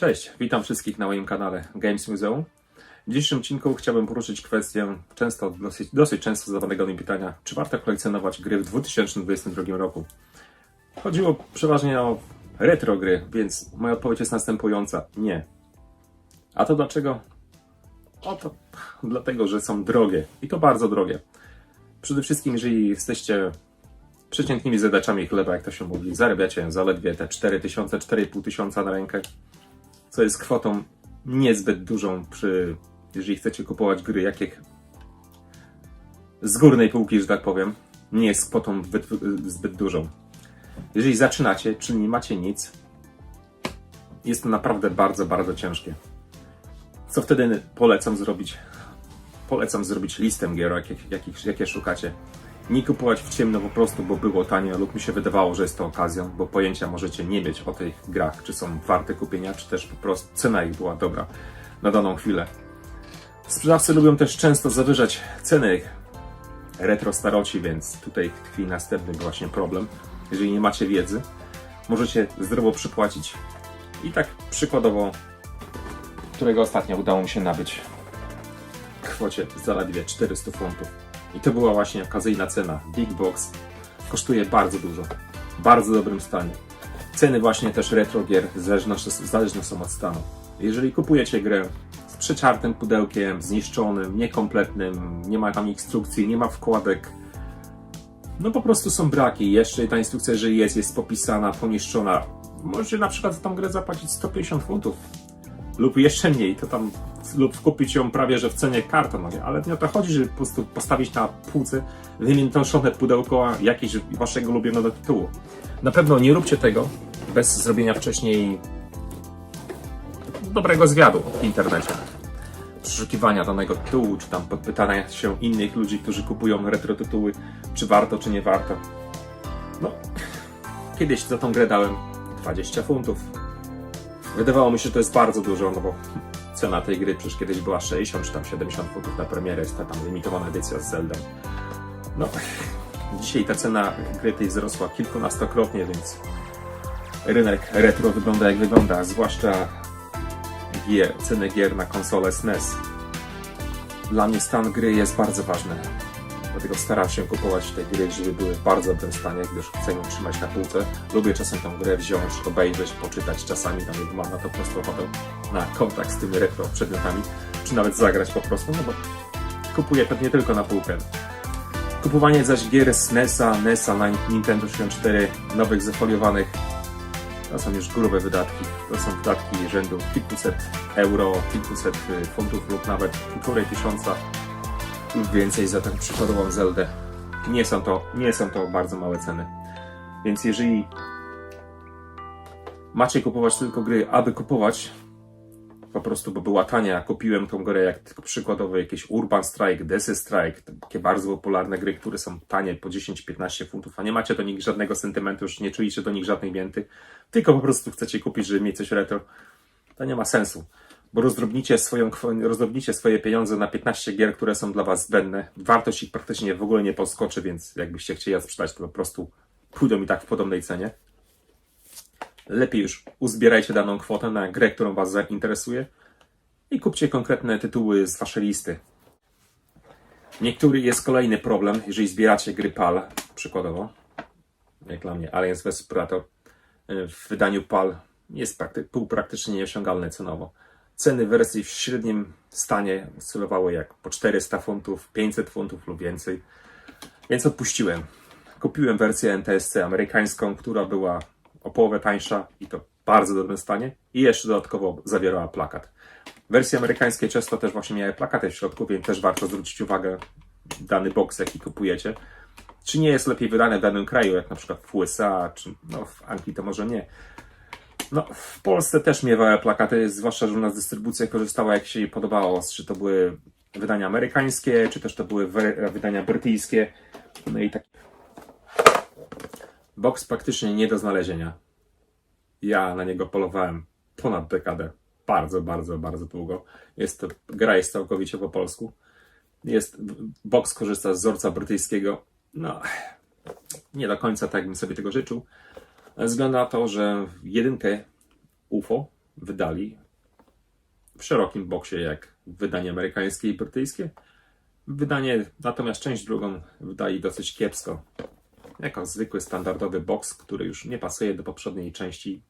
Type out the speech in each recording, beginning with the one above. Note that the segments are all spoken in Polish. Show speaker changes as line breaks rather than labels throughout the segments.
Cześć, witam wszystkich na moim kanale Games Museum. W dzisiejszym odcinku chciałbym poruszyć kwestię często, dosyć, dosyć często zadawanego mi pytania, czy warto kolekcjonować gry w 2022 roku. Chodziło przeważnie o retro gry, więc moja odpowiedź jest następująca: nie. A to dlaczego? Oto dlatego, że są drogie i to bardzo drogie. Przede wszystkim, jeżeli jesteście przeciętnymi zjadaczami chleba, jak to się mówi, zarabiacie zaledwie te 4000, 4500 na rękę, co jest kwotą niezbyt dużą przy, jeżeli chcecie kupować gry jakich z górnej półki, że tak powiem, nie jest kwotą zbyt, zbyt dużą. Jeżeli zaczynacie, czyli nie macie nic, jest to naprawdę bardzo, bardzo ciężkie. Co wtedy polecam zrobić? Polecam zrobić listę gier, jakie szukacie. Nie kupować w ciemno po prostu, bo było tanio lub mi się wydawało, że jest to okazją, bo pojęcia możecie nie mieć o tych grach, czy są warte kupienia, czy też po prostu cena ich była dobra na daną chwilę. Sprzedawcy lubią też często zawyżać ceny retro staroci, więc tutaj tkwi następny właśnie problem. Jeżeli nie macie wiedzy, możecie zdrowo przypłacić. I tak przykładowo, którego ostatnio udało mi się nabyć w kwocie zaledwie 400 funtów. I to była właśnie okazyjna cena. Big Box kosztuje bardzo dużo. W bardzo dobrym stanie. Ceny właśnie też retro gier zależne, są od stanu. Jeżeli kupujecie grę z przeciartym pudełkiem, zniszczonym, niekompletnym, nie ma tam instrukcji, nie ma wkładek, no po prostu są braki. Jeszcze ta instrukcja, jeżeli jest, jest popisana, poniszczona. Możecie na przykład za tą grę zapłacić 150 funtów lub jeszcze mniej, to tam lub kupić ją prawie że w cenie karton, no nie? ale nie o to chodzi, żeby po prostu postawić na półce wymiętoszone pudełko jakiegoś waszego ulubionego tytułu. Na pewno nie róbcie tego bez zrobienia wcześniej dobrego zwiadu w internecie. Przeszukiwania danego tytułu, czy tam podpytania się innych ludzi, którzy kupują retro tytuły, czy warto, czy nie warto. No, kiedyś za tą grę dałem 20 funtów, Wydawało mi się, że to jest bardzo dużo, no bo cena tej gry przecież kiedyś była 60 czy tam 70 funtów na premierę, jest ta tam limitowana edycja z Zelda. No, dzisiaj ta cena gry tej wzrosła kilkunastokrotnie, więc rynek retro wygląda jak wygląda, zwłaszcza gier, ceny gier na konsolę SNES. Dla mnie stan gry jest bardzo ważny. Dlatego staram się kupować te gry, żeby były w bardzo dobrym stanie, gdyż chcę ją trzymać na półce. Lubię czasem tę grę wziąć, obejrzeć, poczytać, czasami tam mam na to po prostu ochotę na kontakt z tymi retro przedmiotami, czy nawet zagrać po prostu, no bo kupuję pewnie tylko na półkę. Kupowanie zaś gier z NES-a, NES-a na Nintendo 64, nowych zafoliowanych, to są już grube wydatki. To są wydatki rzędu kilkuset euro, kilkuset y, funtów lub nawet półtorej tysiąca więcej za tę przykładową Zeldę. Nie są to, nie są to bardzo małe ceny. Więc jeżeli macie kupować tylko gry, aby kupować, po prostu, bo była tania, kupiłem tą grę jak tylko przykładowo jakieś Urban Strike, Desy Strike, takie bardzo popularne gry, które są tanie po 10-15 funtów, a nie macie do nich żadnego sentymentu, już nie czujecie do nich żadnej mięty, tylko po prostu chcecie kupić, żeby mieć coś retro, to nie ma sensu bo rozdrobnicie, swoją, rozdrobnicie swoje pieniądze na 15 gier, które są dla Was zbędne. Wartość ich praktycznie w ogóle nie podskoczy, więc jakbyście chcieli je sprzedać, to po prostu pójdą mi tak w podobnej cenie. Lepiej już uzbierajcie daną kwotę na grę, którą Was zainteresuje i kupcie konkretne tytuły z Waszej listy. Niektóry jest kolejny problem, jeżeli zbieracie gry PAL, przykładowo, jak dla mnie Aliens vs Predator, w wydaniu PAL jest prakty- pół praktycznie nieosiągalne cenowo. Ceny wersji w średnim stanie oscylowały jak po 400 funtów, 500 funtów lub więcej. Więc odpuściłem. Kupiłem wersję NTSC amerykańską, która była o połowę tańsza i to w bardzo dobrym stanie. I jeszcze dodatkowo zawierała plakat. Wersje amerykańskie często też właśnie miały plakaty w środku, więc też warto zwrócić uwagę dany box, jaki kupujecie. Czy nie jest lepiej wydane w danym kraju, jak na przykład w USA, czy no, w Anglii to może nie no, w Polsce też miewały plakaty, zwłaszcza, że u nas dystrybucja korzystała jak się jej podobało, czy to były wydania amerykańskie, czy też to były wydania brytyjskie. No i tak. Box praktycznie nie do znalezienia. Ja na niego polowałem ponad dekadę. Bardzo, bardzo, bardzo długo. Jest to, gra jest całkowicie po polsku. Jest, box korzysta z wzorca brytyjskiego. No, nie do końca tak bym sobie tego życzył ze względu na to, że jedynkę UFO wydali w szerokim boksie jak wydanie amerykańskie i brytyjskie. Wydanie, natomiast część drugą wydali dosyć kiepsko. Jako zwykły, standardowy box, który już nie pasuje do poprzedniej części,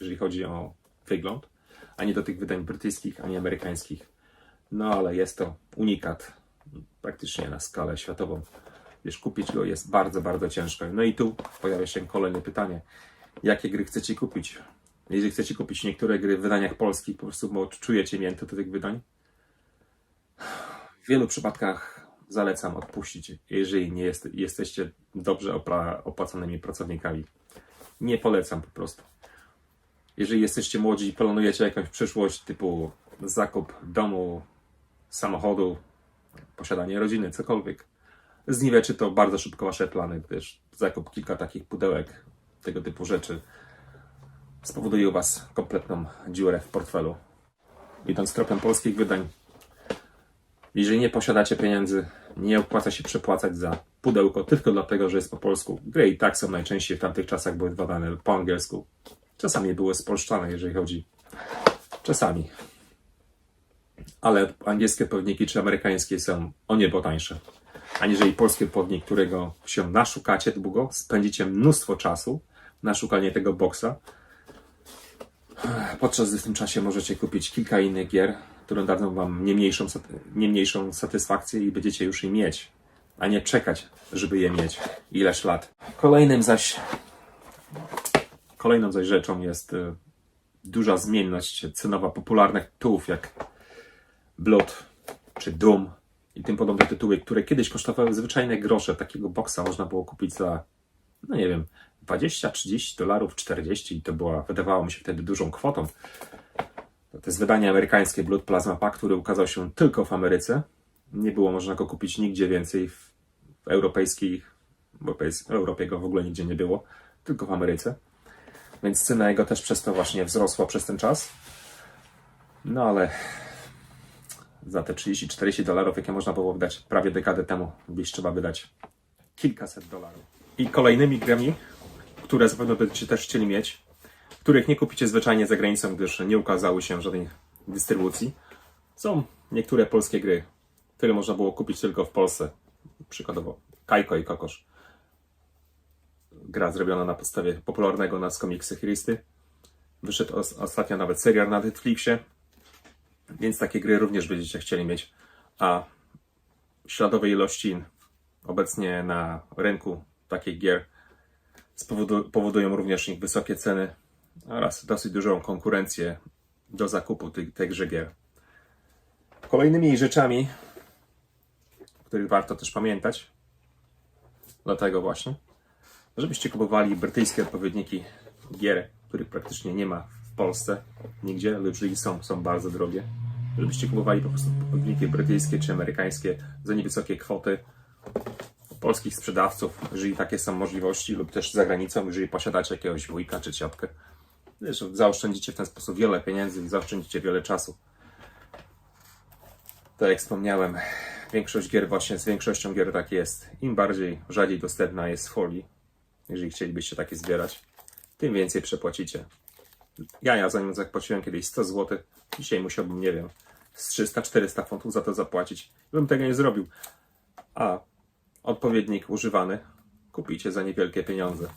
jeżeli chodzi o wygląd, ani do tych wydań brytyjskich, ani amerykańskich. No ale jest to unikat praktycznie na skalę światową. Wiesz, kupić go jest bardzo, bardzo ciężko. No i tu pojawia się kolejne pytanie. Jakie gry chcecie kupić? Jeżeli chcecie kupić niektóre gry w wydaniach polskich, po prostu bo czujecie mięto do tych wydań, w wielu przypadkach zalecam odpuścić, jeżeli nie jest, jesteście dobrze opłaconymi pracownikami. Nie polecam po prostu. Jeżeli jesteście młodzi i planujecie jakąś przyszłość typu zakup domu, samochodu, posiadanie rodziny, cokolwiek, zniweczy to bardzo szybko wasze plany, gdyż zakup kilka takich pudełek, tego typu rzeczy spowoduje u was kompletną dziurę w portfelu. Idąc tropem polskich wydań, jeżeli nie posiadacie pieniędzy, nie opłaca się przepłacać za pudełko tylko dlatego, że jest po polsku. Gry i tak są najczęściej w tamtych czasach były wydawane po angielsku. Czasami były spolszczane, jeżeli chodzi. Czasami. Ale angielskie pewniki czy amerykańskie są o niebo tańsze. Aniżeli polskie pewnik, którego się naszukacie długo, spędzicie mnóstwo czasu na szukanie tego boksa. Podczas gdy w tym czasie możecie kupić kilka innych gier, które dadzą wam nie mniejszą, nie mniejszą satysfakcję i będziecie już je mieć, a nie czekać, żeby je mieć ileś lat. Kolejnym zaś kolejną zaś rzeczą jest y, duża zmienność cenowa popularnych tytułów jak Blood czy Doom i tym podobne tytuły, które kiedyś kosztowały zwyczajne grosze. Takiego boksa można było kupić za, no nie wiem, 20, 30 dolarów, 40 i to była, wydawało mi się wtedy dużą kwotą. To jest wydanie amerykańskie Blood Plasma Pack, który ukazał się tylko w Ameryce. Nie było można go kupić nigdzie więcej w, europejskich, w europejs- w Europie go w ogóle nigdzie nie było, tylko w Ameryce. Więc cena jego też przez to właśnie wzrosła przez ten czas. No ale za te 30-40 dolarów, jakie można było wydać prawie dekadę temu, dziś trzeba wydać kilkaset dolarów. I kolejnymi grami, które zapewne będziecie też chcieli mieć, których nie kupicie zwyczajnie za granicą, gdyż nie ukazały się w żadnej dystrybucji, są niektóre polskie gry, które można było kupić tylko w Polsce. Przykładowo Kajko i Kokosz. Gra zrobiona na podstawie popularnego nas komiksu Christy. Wyszedł os- ostatnio nawet serial na Netflixie, więc takie gry również będziecie chcieli mieć. A śladowe ilości obecnie na rynku takich gier powodują również ich wysokie ceny oraz dosyć dużą konkurencję do zakupu tych, tychże gier. Kolejnymi rzeczami, o których warto też pamiętać, dlatego właśnie, żebyście kupowali brytyjskie odpowiedniki gier, których praktycznie nie ma w Polsce nigdzie, jeżeli są, są bardzo drogie. Żebyście kupowali po prostu odpowiedniki brytyjskie czy amerykańskie za niewysokie kwoty polskich sprzedawców, jeżeli takie są możliwości, lub też za granicą, jeżeli posiadacie jakiegoś wujka czy ciotkę. Zaoszczędzicie w ten sposób wiele pieniędzy i zaoszczędzicie wiele czasu. Tak jak wspomniałem, większość gier właśnie z większością gier tak jest. Im bardziej rzadziej dostępna jest folii, jeżeli chcielibyście takie zbierać, tym więcej przepłacicie. Ja, ja zanim zapłaciłem kiedyś 100 zł, dzisiaj musiałbym, nie wiem, z 300-400 funtów za to zapłacić. Bym tego nie zrobił. A odpowiednik używany kupicie za niewielkie pieniądze.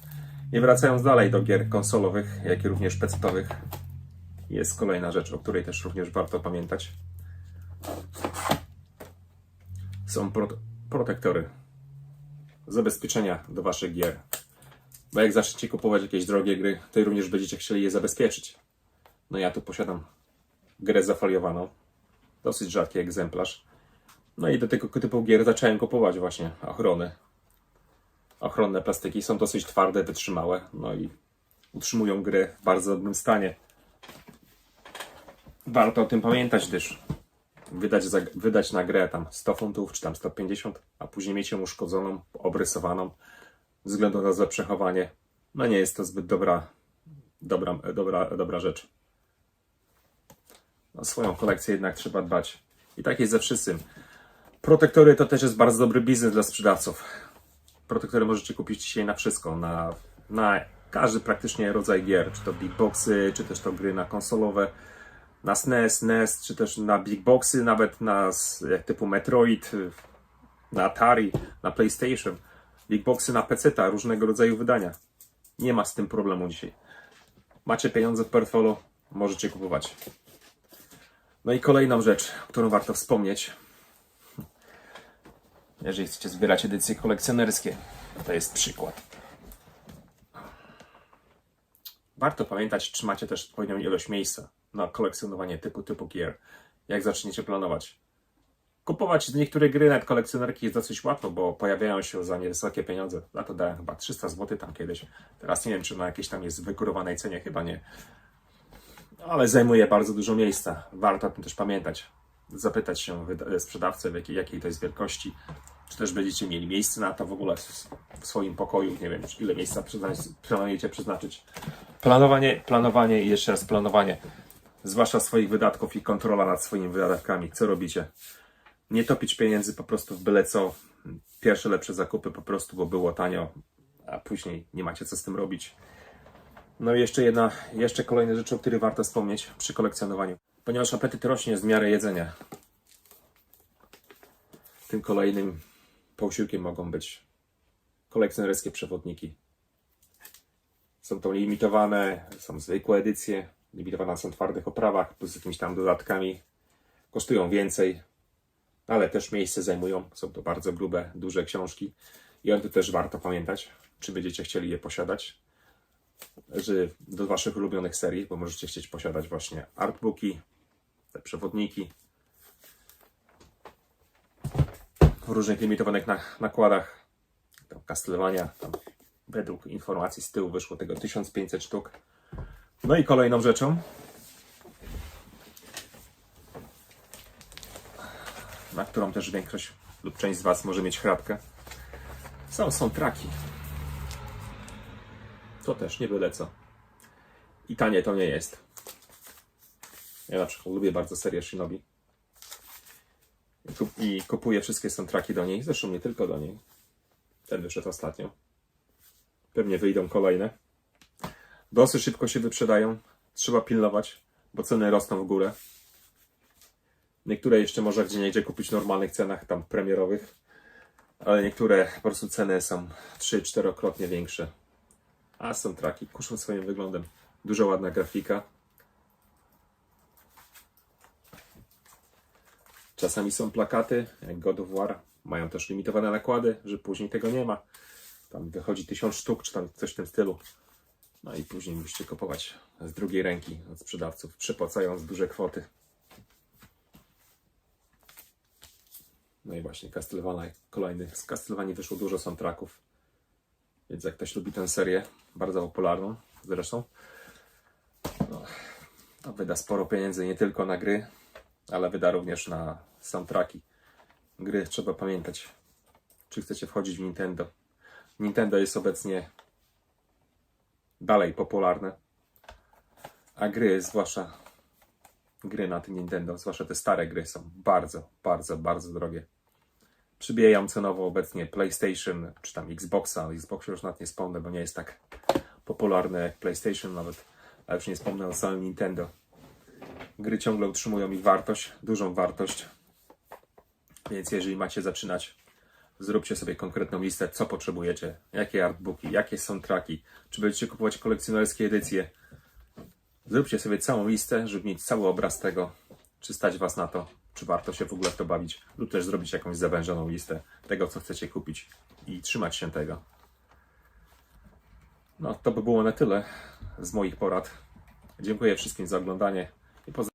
I wracając dalej do gier konsolowych, jak i również pecetowych, jest kolejna rzecz, o której też również warto pamiętać. Są pro protektory, zabezpieczenia do waszych gier. Bo jak zaczniecie kupować jakieś drogie gry, to również będziecie chcieli je zabezpieczyć. No ja tu posiadam grę zafoliowaną, dosyć rzadki egzemplarz. No i do tego typu gier zacząłem kupować właśnie ochrony. Ochronne plastiki są dosyć twarde, wytrzymałe, no i utrzymują grę w bardzo dobrym stanie. Warto o tym pamiętać, gdyż wydać, za, wydać na grę tam 100 funtów czy tam 150, a później mieć ją uszkodzoną, obrysowaną względu na złe przechowanie, no nie jest to zbyt dobra, dobra, dobra, dobra rzecz. O swoją kolekcję jednak trzeba dbać. I tak jest ze wszystkim. Protektory to też jest bardzo dobry biznes dla sprzedawców. Protektory możecie kupić dzisiaj na wszystko. Na, na każdy praktycznie rodzaj gier, czy to big boxy, czy też to gry na konsolowe, na SNES, NES, czy też na big boxy, nawet na typu Metroid, na Atari, na PlayStation, big boxy na PC, różnego rodzaju wydania. Nie ma z tym problemu dzisiaj. Macie pieniądze w portfolio, możecie kupować. No i kolejną rzecz, którą warto wspomnieć. Jeżeli chcecie zbierać edycje kolekcjonerskie, to jest przykład. Warto pamiętać, czy macie też odpowiednią ilość miejsca na kolekcjonowanie typu typu gier. Jak zaczniecie planować? Kupować niektóre gry nawet kolekcjonerki jest dosyć łatwo, bo pojawiają się za niewysokie pieniądze. Na to dałem chyba 300 zł tam kiedyś. Teraz nie wiem, czy na jakiejś tam jest wygórowanej cenie, chyba nie. Ale zajmuje bardzo dużo miejsca. Warto o tym też pamiętać. Zapytać się sprzedawcę, jakiej, jakiej to jest wielkości. Czy też będziecie mieli miejsce na to w ogóle w swoim pokoju. Nie wiem, ile miejsca planujecie przeznaczyć. Planowanie, planowanie i jeszcze raz planowanie. Zwłaszcza swoich wydatków i kontrola nad swoimi wydatkami. Co robicie? Nie topić pieniędzy po prostu w byle co. Pierwsze lepsze zakupy po prostu, bo było tanio, a później nie macie co z tym robić. No i jeszcze jedna, jeszcze kolejne rzeczy, o których warto wspomnieć przy kolekcjonowaniu. Ponieważ apetyt rośnie z miarę jedzenia. Tym kolejnym posiłkiem mogą być kolekcjonerskie przewodniki. Są to limitowane, są zwykłe edycje, limitowane są w twardych oprawach, plus z jakimiś tam dodatkami. Kosztują więcej, ale też miejsce zajmują. Są to bardzo grube, duże książki. I o tym też warto pamiętać, czy będziecie chcieli je posiadać. Że do Waszych ulubionych serii, bo możecie chcieć posiadać właśnie artbooki, te przewodniki w różnych limitowanych na- nakładach. Tam Castlevania, tam według informacji z tyłu wyszło tego 1500 sztuk. No i kolejną rzeczą, na którą też większość lub część z Was może mieć chrapkę, są soundtracki. To też nie byle co. I tanie to nie jest. Ja na przykład lubię bardzo serię Shinobi. I kup- I kupuję wszystkie soundtracki do niej. Zresztą nie tylko do niej. Ten wyszedł ostatnio. Pewnie wyjdą kolejne. Dosyć szybko się wyprzedają. Trzeba pilnować, bo ceny rosną w górę. Niektóre jeszcze można gdzie niegdzie kupić w normalnych cenach, tam premierowych. Ale niektóre po prostu ceny są 3-4krotnie większe. A soundtracki kuszą swoim wyglądem. Dużo ładna grafika. Czasami są plakaty, jak God of War. Mają też limitowane nakłady, że później tego nie ma. Tam wychodzi tysiąc sztuk, czy tam coś w tym stylu. No i później musicie kupować z drugiej ręki od sprzedawców, przepłacając duże kwoty. No i właśnie Castlevania kolejny. Z Castlevanii wyszło dużo soundtracków. Więc jak ktoś lubi tę serię, bardzo popularną zresztą, no, to wyda sporo pieniędzy nie tylko na gry, ale wyda również na soundtracki. Gry trzeba pamiętać, czy chcecie wchodzić w Nintendo. Nintendo jest obecnie dalej popularne, a gry, zwłaszcza gry na tym Nintendo, zwłaszcza te stare gry, są bardzo, bardzo, bardzo drogie. Przybijają cenowo obecnie PlayStation, czy tam Xboxa. Xboxa już nawet nie wspomnę, bo nie jest tak popularne jak PlayStation nawet, a już nie wspomnę o samym Nintendo. Gry ciągle utrzymują ich wartość, dużą wartość. Więc jeżeli macie zaczynać, zróbcie sobie konkretną listę, co potrzebujecie, jakie artbooki, jakie soundtracki, czy będziecie kupować kolekcjonerskie edycje. Zróbcie sobie całą listę, żeby mieć cały obraz tego, czy stać Was na to, czy warto się w ogóle w to bawić, lub też zrobić jakąś zawężoną listę tego, co chcecie kupić i trzymać się tego. No, to by było na tyle z moich porad. Dziękuję wszystkim za oglądanie i pozdrawiam.